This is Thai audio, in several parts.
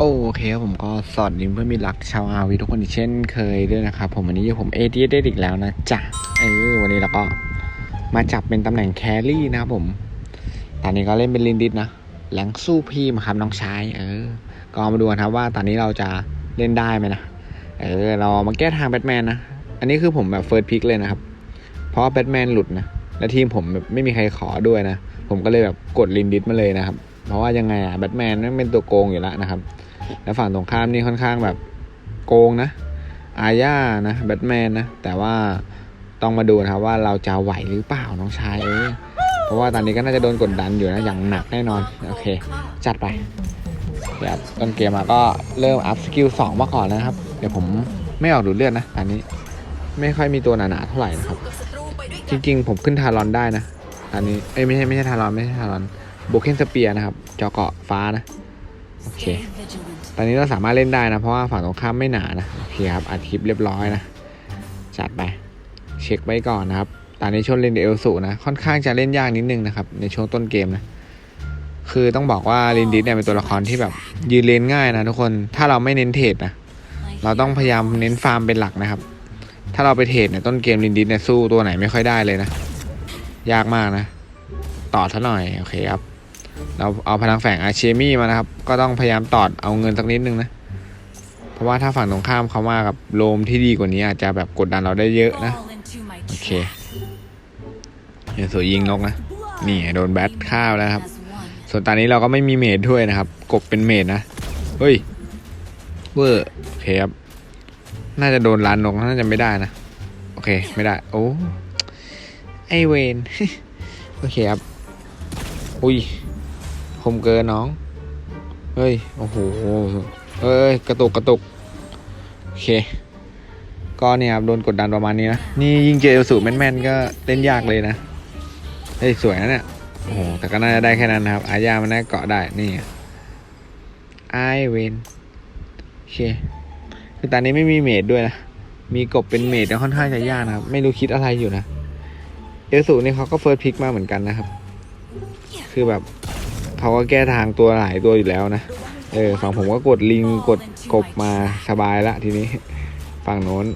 โอเคครับผมก็สวัสดีเพื่อมิตรรักชาวอาวีทุกคนอีกเช่นเคยด้วยนะครับผมวันนี้อยู่ผมเอทีได้อีกแล้วนะจ๊ะเออวันนี้เราก็มาจับเป็นตำแหน่งแครี่นะครับผมตอนนี้ก็เล่นเป็นลินดิสนะแหลงสู้พี่มาครับน้องชายเออ ก็มาดูกันครับว่าตอนนี้เราจะเล่นได้ไหมนะเออเรามาแก้ทางแบทแมนนะอันนี้คือผมแบบเฟิร์สพิกเลยนะครับ เพราะแบทแมนหลุดนะและทีมผมแบบไม่มีใครขอด้วยนะผมก็เลยแบบกดลินดิสมาเลยนะครับ เพราะว่ายังไงอะแบทแมนนั่นเป็นตัวโกงอยู่แล้วนะครับ แล้วฝั่งตรงข้ามนี่ค่อนข้างแบบโกงนะ อาญานะแบทแมนนะ แต่ว่าต้องมาดูนะครับว่าเราจะไหวหรือเปล่าน้องชายเอ้ยเพราะว่าตอนนี้ก็น่าจะโดนกดดันอยู่นะอย่างหนักแน่นอน โอเค จัดไปแบบต้นเกมมาก็เริ่มอัพสกิลสองมาก่อนนะครับ เดี๋ยวผมไม่ออกดูเลือดนะตอนนี้ไม่ค่อยมีตัวหนาๆเท่าไหร่นะครับ จริงๆ ผมขึ้นทารอนได้นะอันนี้เอ้ยไม่ใช่ไม่ใช่ทารอนไม่ใช่ทารอนโบเคนสเปียนะครับจอเกาะฟ้านะ โอเค ตอนนี้เราสามารถเล่นได้นะ เพราะว่าฝั่งตรงข้ามไม่หนานะ โอเคครับอัดคลิปเรียบร้อยนะ จัดไป เช็คไว้ก่อนนะครับ ตอนนี้ช่วงเล่นเอลสูนะ ค่อนข้างจะเล่นยากนิดนึงนะครับ ในช่วงต้นเกมนะ คือต้องบอกว่าลินดิสเนี่ยเป็นตัวละครที่แบบยืนเลนง่ายนะทุกคน ถ้าเราไม่เน้นเทรดนะ เราต้องพยายามเน้นฟาร์มเป็นหลักนะครับ ถ้าเราไปเทรดเนี่ยต้นเกมลินดิสเนี่ยสู้ตัวไหนไม่ค่อยได้เลยนะ ยากมากนะ ต่อซะหน่อย โอเคครับ เราเอาพลังแฝงอาเชมี่มานะครับ ก็ต้องพยายามตอดเอาเงินสักนิดนึงนะ เพราะว่าถ้าฝั่งตรงข้ามเขามากับโลมที่ดีกว่านี้อาจจะแบบกดดันเราได้เยอะนะ โอเคเดี๋ยวสวยยิงนกนะ นี่โดนแบทข้าวแล้วครับ ส่วนตอนนี้เราก็ไม่มีเมดด้วยนะครับ กบเป็นเมดนะ เฮ้ย เวอร์โอเคครับ น่าจะโดนลานนกน่าจะไม่ได้นะ โอเคไม่ได้ โอ้ไอเวนโอเคครับ อุ้ย มเกินน้อง เฮ้ย โอ้โห เอ้ย กระตุกกระตุก โอเค ก็เนี่ยครับโดนกดดันประมาณนี้นะ นี่ยิงเจอสูตรแม่นๆก็เล่นยากเลยนะ เฮ้ย สวยนะเนี่ย โอ้โห แต่ก็น่าจะได้แค่นั้นนะครับ อาญามันน่าเกาะได้ นี่ไอเวนโอเค คือตอนนี้ไม่มีเมดด้วยนะ มีกบเป็นเมดแต่ค่อนข้างจะยากนะครับ ไม่รู้คิดอะไรอยู่นะ เอลสูนี่เขาก็เฟิร์สพิกมาเหมือนกันนะครับ คือแบบ เขาก็แก้ทางตัวหลายตัวอยู่แล้วนะ เออฝั่งผมก็กดลิงกดกบมาสบายละทีนี้ ฝั่งโน้น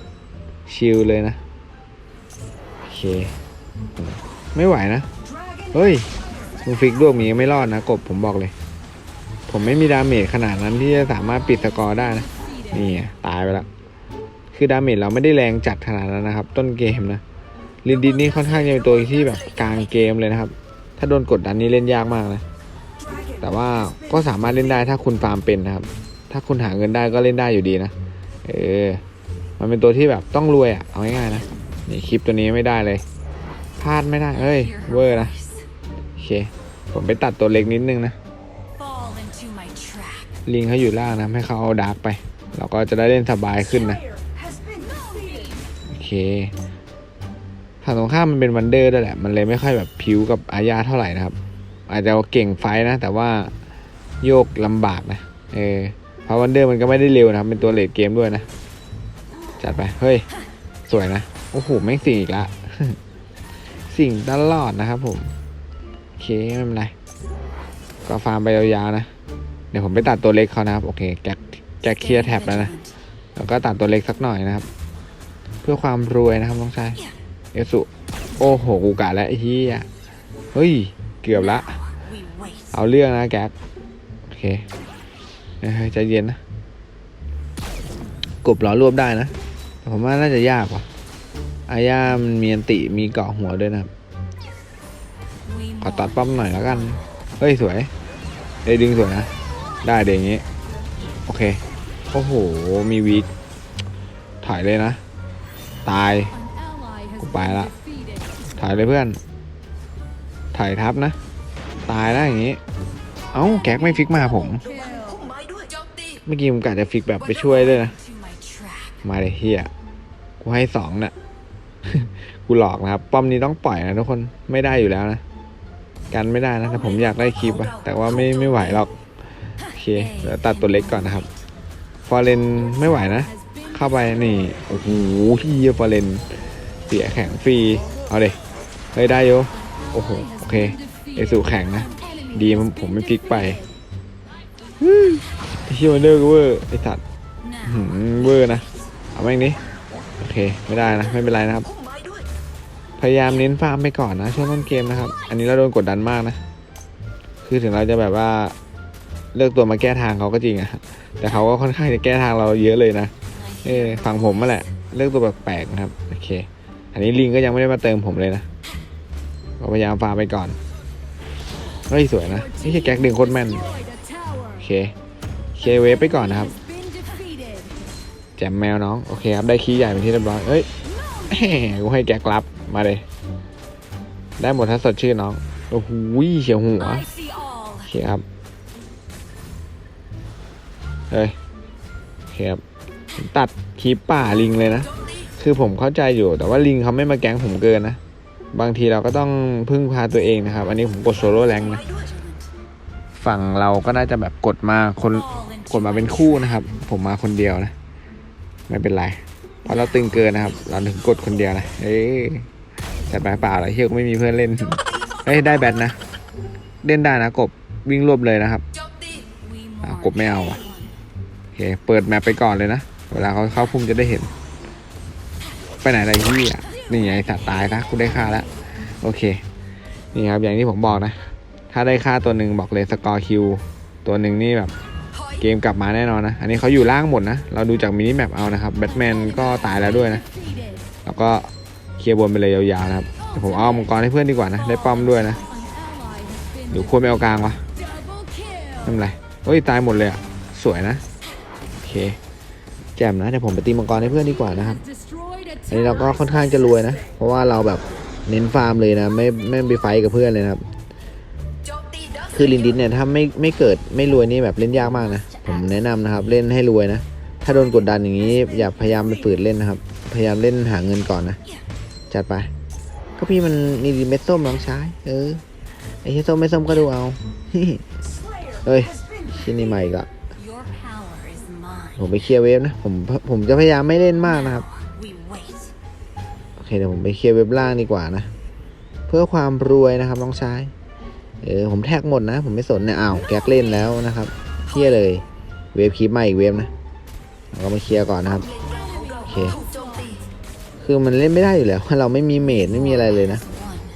ชิลเลยนะ โอเค ไม่ไหวนะ เฮ้ยมึงฟิกดวงมีไม่รอดนะ กบผมบอกเลย ผมไม่มีดาเมจขนาดนั้นที่จะสามารถปิดสกอร์ได้นะ นี่ตายไปละคือดาเมจเราไม่ได้แรงจัดขนาดนั้นนะครับ ต้นเกมนะลินดินนี่ค่อนข้างจะเป็นตัวที่แบบกลางเกมเลยนะครับ ถ้าโดนกดดันนี่เล่นยากมากนะ แต่ว่าก็สามารถเล่นได้ถ้าคุณฟาร์มเป็นนะครับ ถ้าคุณหาเงินได้ก็เล่นได้อยู่ดีนะ เออ มันเป็นตัวที่แบบต้องรวยอะ่ะ เอาง่ายๆนะ นี่คลิปตัวนี้ไม่ได้เลย พลาดไม่ได้ เฮ้ย เวอร์นะ โอเค ผมไปตัดตัวเล็กนิดนึงนะ ลิงเขาอยู่ล่างนะ ให้เขาเอาดาร์กไป เราก็จะได้เล่นสบายขึ้นนะ โอเคฝั่งตรงข้ามมันเป็นวันเดอร์ด้วยแหละ มันเลยไม่ค่อยแบบผิวกับอาญาเท่าไหร่นะครับ อาจจะเก่งไฟนะ แต่ว่าโยกลำบากนะ เออพาวันเดอร์มันก็ไม่ได้เร็วนะเป็นตัวเลดเกมด้วยนะ จัดไป เฮ้ย สวยนะ โอ้โหแม่งสิ่งอีกละ สิ่งตลอดนะครับผม โอเคไม่เป็นไรก็ฟาร์มไปยาวๆนะ เดี๋ยวผมไปตัดตัวเล็กเขานะครับ โอเคแกแกเคลียร์แท็บแล้วนะ แล้วก็ตัดตัวเล็กสักหน่อยนะครับ เพื่อความรวยนะครับน้องชาย เอสุ โอ้โห กูกะแล้วไอ้เฮียเฮ้ย เกือบละ เอาเรื่องนะแก๊กโอเคใจเย็นนะ กบล้อรวบได้นะแต่ผมว่าน่าจะยากว่ะอาญามันมีอันติมีเกาะหัวด้วยนะขอตัดป้อมหน่อยแล้วกัน เฮ้ย สวยเอ้ดึงสวยนะ ได้เดี๋ยวอย่างงี้ โอเค โอ้โห มีวีดถอยเลยนะ ตาย กูไปละ ถอยเลยเพื่อน ถอยทับนะ ตายแล้วอย่างงี้ เอ้าแก๊กไม่ฟิกมาผม เมื่อกี้ผมกะจะฟิกแบบไปช่วยด้วยนะ มาเลยเฮียกูให้สองนี่ยกูหลอกนะครับ ป้อมนี้ต้องปล่อยนะทุกคน ไม่ได้อยู่แล้วนะ กันไม่ได้นะแต่ผมอยากได้คลิปอะแต่ว่าไม่ไม่ไหวหรอก โอเคเดี๋ยวตัดตัวเล็กก่อนนะครับ ฟอร์เรนไม่ไหวนะ เข้าไปนี่ โอ้โหเฮียฟอร์เรนเสียแข็งฟรี เอาเลยเฮ้ยได้โยโอ้โห โอเค เอสูแข็งนะ ดีมันผมไม่พลิกไปฮึ่มไอ้เฮียวันเดอร์ก็เวอร์ไอ้สัตว์หืมเวอร์นะ เอาแม่งนี้โอเค ไม่ได้นะ ไม่เป็นไรนะครับ พยายามเน้นฟาร์มไปก่อนนะช่วงต้นเกมนะครับ อันนี้เราโดนกดดันมากนะ คือถึงเราจะแบบว่าเลือกตัวมาแก้ทางเขาก็จริงอะแต่เขาก็ค่อนข้างจะแก้ทางเราเยอะเลยนะ เออฝั่งผมมาแหละ เลือกตัวแปลกๆนะครับ โอเค อันนี้ลิงก็ยังไม่ได้มาเติมผมเลยนะก็พยายามฟาร์มไปก่อน เฮ้ยสวยนะนี่แก๊กดึงโคตรแม่น โอเคเคเวฟไปก่อนนะครับ แจมแมวน้อง โอเคครับ ได้คีย์ใหญ่เป็นที่เรียบร้อยเอ้ยกูให้แก๊กรับ มาเลย ได้หมดถ้าสดชื่อน้อง โอ้โหเฉียวหัว โอเคครับ เฮ้ยโอเคครับ ตัดคลิปป่าลิงเลยนะ คือผมเข้าใจอยู่ แต่ว่าลิงเขาไม่มาแก๊งผมเกินนะ บางทีเราก็ต้องพึ่งพาตัวเองนะครับ อันนี้ผมกดโซโล่แรงนะ ฝั่งเราก็น่าจะแบบกดมาคนกดมาเป็นคู่นะครับ ผมมาคนเดียวนะ ไม่เป็นไร เพราะเราตึงเกินนะครับ เราถึงกดคนเดียวนะเอ้ยแต่แปเปล่าอะไรเฮียก็ไม่มีเพื่อนเล่นเอ้ยได้แบตนะ เล่นได้นะกบวิ่งรวบเลยนะครับกบไม่เอาอะโอเคเปิดแมปไปก่อนเลยนะ เวลาเขาเข้าพุ่มจะได้เห็น ไปไหนอะไรที่อะ นี่ไงสัตว์ตายนะคุณได้ค่าแล้ว โอเค นี่ครับอย่างที่ผมบอกนะ ถ้าได้ค่าตัวหนึ่งบอกเลยสกอร์คิวตัวหนึ่งนี่แบบเกมกลับมาแน่นอนนะ อันนี้เขาอยู่ล่างหมดนะ เราดูจากมินิแมปเอานะครับแบทแมนก็ตายแล้วด้วยนะ แล้วก็เคลียร์บนไปเลยยาวๆนะครับ ผมเอามังกรให้เพื่อนดีกว่านะ ได้ป้อมด้วยนะหรือควรไม่เอากลางวะไม่เป็นไรเฮ้ยตายหมดเลยอะสวยนะ โอเค แจ่มนะเดี๋ยวผมไปตีมังกรให้เพื่อนดีกว่านะครับ อันนี้เราก็ค่อนข้างจะรวยนะ เพราะว่าเราแบบเน้นฟาร์มเลยนะ ไม่ไม่ไปไฟกับเพื่อนเลยนะครับ คือลินดิสเนี่ยถ้าไม่ไม่เกิดไม่รวยนี่แบบเล่นยากมากนะ ผมแนะนำนะครับเล่นให้รวยนะ ถ้าโดนกดดันอย่างนี้อย่าพยายามไปฝืนเล่นนะครับ พยายามเล่นหาเงินก่อนนะ จัดไป ก็พี่มันมีเม็ดส้มน้องชายเออไอ้เส้มไม่ส้มก็ดูเอาเฮ้ยชิ้นนี้ใหม่กละผมไปเคลียร์เวฟนะ ผมผมจะพยายามไม่เล่นมากนะครับ เคเดี๋ยวผมไปเคลียร์เว็บล่างดีกว่านะ เพื่อความรวยนะครับน้องชายเออผมแท็กหมดนะ ผมไม่สนเนี่ยอ้าวแก๊กเล่นแล้วนะครับเที่ยเลย เวฟคลิปมาอีกเวฟนะเราก็มาเคลียร์ก่อนนะครับโอเค คือมันเล่นไม่ได้อยู่แล้วเพราะเราไม่มีเมดไม่มีอะไรเลยนะ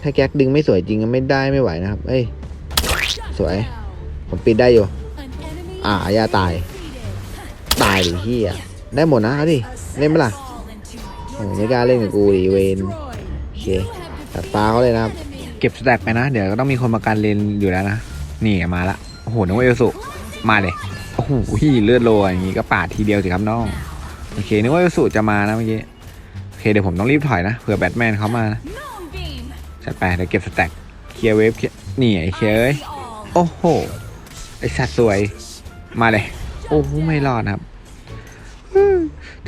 ถ้าแก๊กดึงไม่สวยจริงก็ไม่ได้ไม่ไหวนะครับ เอ้ยสวย ผมปิดได้อยู่ อ่าอย่าตาย ตายดิเฮียได้หมดนะเอาดิเล่นไหมล่ะ ไม่กล้าเล่นกับกูดิเวนโอเคตัดฟ้าเขาเลยนะครับ เก็บสแต็กไปนะ เดี๋ยวก็ต้องมีคนมาการเลนอยู่แล้วนะ นี่มาละ โอ้โหนึกว่าเอลสุ มาเลยโอ้โหเลือดโลอย่างงี้ก็ปาดทีเดียวสิครับน้อง โอเคนึกว่าเอลสุจะมานะเมื่อกี้ โอเคเดี๋ยวผมต้องรีบถอยนะ เผื่อแบทแมนเขามานะจัดไปเดี๋ยวเก็บสแต็กเคลียร์เวฟเคลียร์นี่ไอ้เคลียร์โอ้โห ไอสัตว์สวย มาเลย โอ้โหไม่รอดนะครับ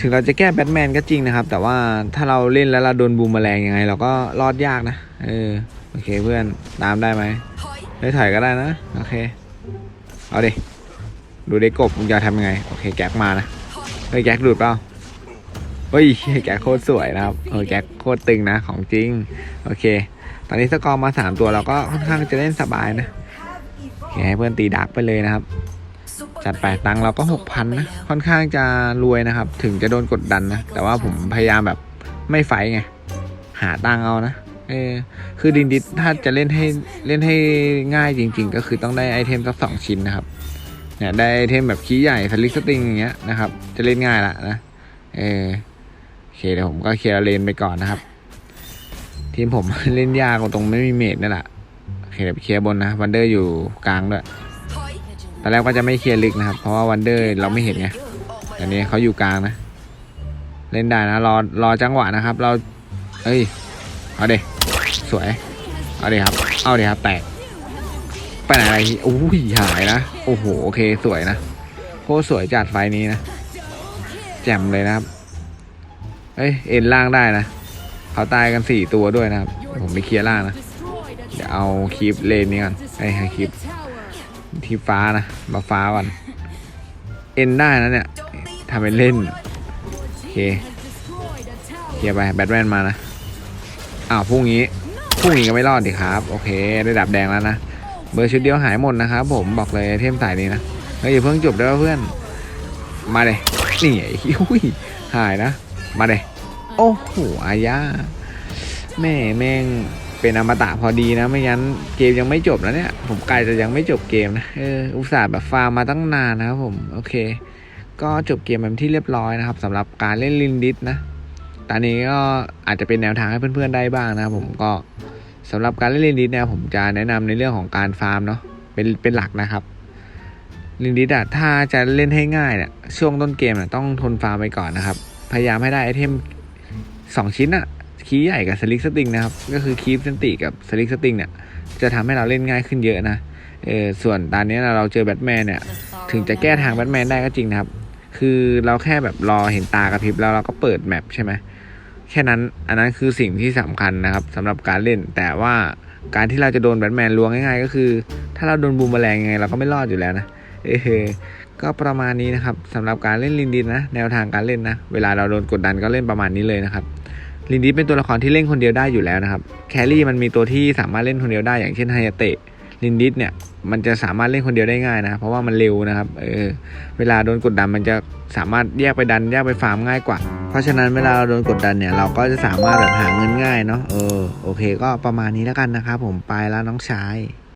ถึงเราจะแก้แบทแมนก็จริงนะครับ แต่ว่าถ้าเราเล่นแล้วเราโดนบูมแมลงยังไง เราก็รอดยากนะ เออ โอเคเพื่อน ตามได้ไหมได้ถอยก็ได้นะ โอเค เอาดิ ดูได้กบมึงจะทำยังไง โอเค แก๊กมานะ เฮ้ย แก๊กดูดเปล่าเฮ้ย แก๊กโคตรสวยนะครับ เออ แก๊กโคตรตึงนะ ของจริง โอเค ตอนนี้สกอร์มาสามตัวเราก็ค่อนข้างจะเล่นสบายนะโอเคให้เพื่อนตีดักไปเลยนะครับ จัดไปตังค์เราก็หกพันนะ ค่อนข้างจะรวยนะครับ ถึงจะโดนกดดันนะ แต่ว่าผมพยายามแบบไม่ไฟท์ไง หาตังค์เอานะ เออ คือดินดิสถ้าจะเล่นให้เล่นให้ง่ายจริง ๆ ก็คือต้องได้ไอเทมสักสองชิ้นนะครับ เนี่ยได้ไอเทมแบบคีย์ใหญ่สลิกสติงอย่างเงี้ยนะครับ จะเล่นง่ายละนะ เออโอเคเดี๋ยวผมก็เคลียร์เลนไปก่อนนะครับ ทีมผมเล่นยากตรงไม่มีเมดนั่นแหละโอเคเดี๋ยวไปเคลียร์บนนะวันเดอร์อยู่กลางด้วย ตอนแรกว่าจะไม่เคลียร์ลึกนะครับ เพราะว่าวันเดอร์เราไม่เห็นไงแต่นี้เขาอยู่กลางนะ เล่นได้นะรอรอจังหวะนะครับ เราเอ้ยเอาเดสวยเอาเดครับ เอาเดครับแตกไปไหนอะไรโอ้ยหายนะโอ้โหโอเคสวยนะโคตรสวยจัดไฟนี้นะแจ่มเลยนะครับเอ้ยเอ็นล่างได้นะเขาตายกันสี่ตัวด้วยนะครับ ผมไปเคลียร์ล่างนะเดี๋ยวเอาคลิปเลนนี้ก่อนไอ้ให้คลิป ที่ฟ้านะมาฟ้าก่อนเอ็นได้นะเนี่ยทำเป็นเล่น โอเคเคลียร์ไปแบทแมนมานะ อ้าวพรุ่งนี้พรุ่งนี้ก็ไม่รอดดิครับ โอเคได้ดับแดงแล้วนะ เบอร์ชุดเดียวหายหมดนะครับผมบอกเลยเทมสายนี้นะเฮ้ยอย่าเพิ่งจบได้ป่ะเพื่อน มาเลยนี่ไอ้อุ้ยหายนะ มาเลยโอ้โหอาญาแม่แม่ง เป็นอมตะพอดีนะ ไม่งั้นเกมยังไม่จบนะเนี่ย ผมไกลจะยังไม่จบเกมนะเอออุตส่าห์แบบฟาร์มมาตั้งนานนะครับผมโอเค ก็จบเกมแบบที่เรียบร้อยนะครับสำหรับการเล่นลินดิสนะตอนนี้ก็อาจจะเป็นแนวทางให้เพื่อนๆได้บ้างนะครับผมก็สำหรับการเล่นลินดิสเนี่ยผมจะแนะนำในเรื่องของการฟาร์มเนาะเป็นเป็นหลักนะครับลินดิสอะถ้าจะเล่นให้ง่ายเนี่ยช่วงต้นเกมเนี่ยต้องทนฟาร์มไปก่อนนะครับ พยายามให้ได้ไอเทมสองชิ้นอะ คีย์ใหญ่กับสลิกสติงนะครับ ก็คือคีฟสันติกับสลิกสติงเนี่ยจะทำให้เราเล่นง่ายขึ้นเยอะนะเออส่วนตอนนี้เราเจอแบทแมนเนี่ยถึงจะแก้ทางแบทแมนได้ก็จริงนะครับ คือเราแค่แบบรอเห็นตากระพริบแล้วเราก็เปิดแมปใช่ไหมแค่นั้นอันนั้นคือสิ่งที่สำคัญนะครับสำหรับการเล่นแต่ว่าการที่เราจะโดนแบทแมนลวงง่ายๆ ก็คือ ถ้าเราโดนบูมแมลงยังไงเราก็ไม่รอดอยู่แล้วนะเออก็ประมาณนี้นะครับสำหรับการเล่นลินดินนะแนวทางการเล่นนะ เวลาเราโดนกดดันก็เล่นประมาณนี้เลยนะครับ ลินดิสเป็นตัวละครที่เล่นคนเดียวได้อยู่แล้วนะครับ แครี่มันมีตัวที่สามารถเล่นคนเดียวได้อย่างเช่นไฮยาเตะลินดิสเนี่ยมันจะสามารถเล่นคนเดียวได้ง่ายนะเพราะว่ามันเร็วนะครับเออเวลาโดนกดดันมันจะสามารถแยกไปดันแยกไปฟาร์มง่ายกว่า เพราะฉะนั้นเวลาเราโดนกดดันเนี่ยเราก็จะสามารถแบบหาเงินง่ายเนาะเออโอเค ก็ประมาณนี้แล้วกันนะครับผมไปแล้วน้องชาย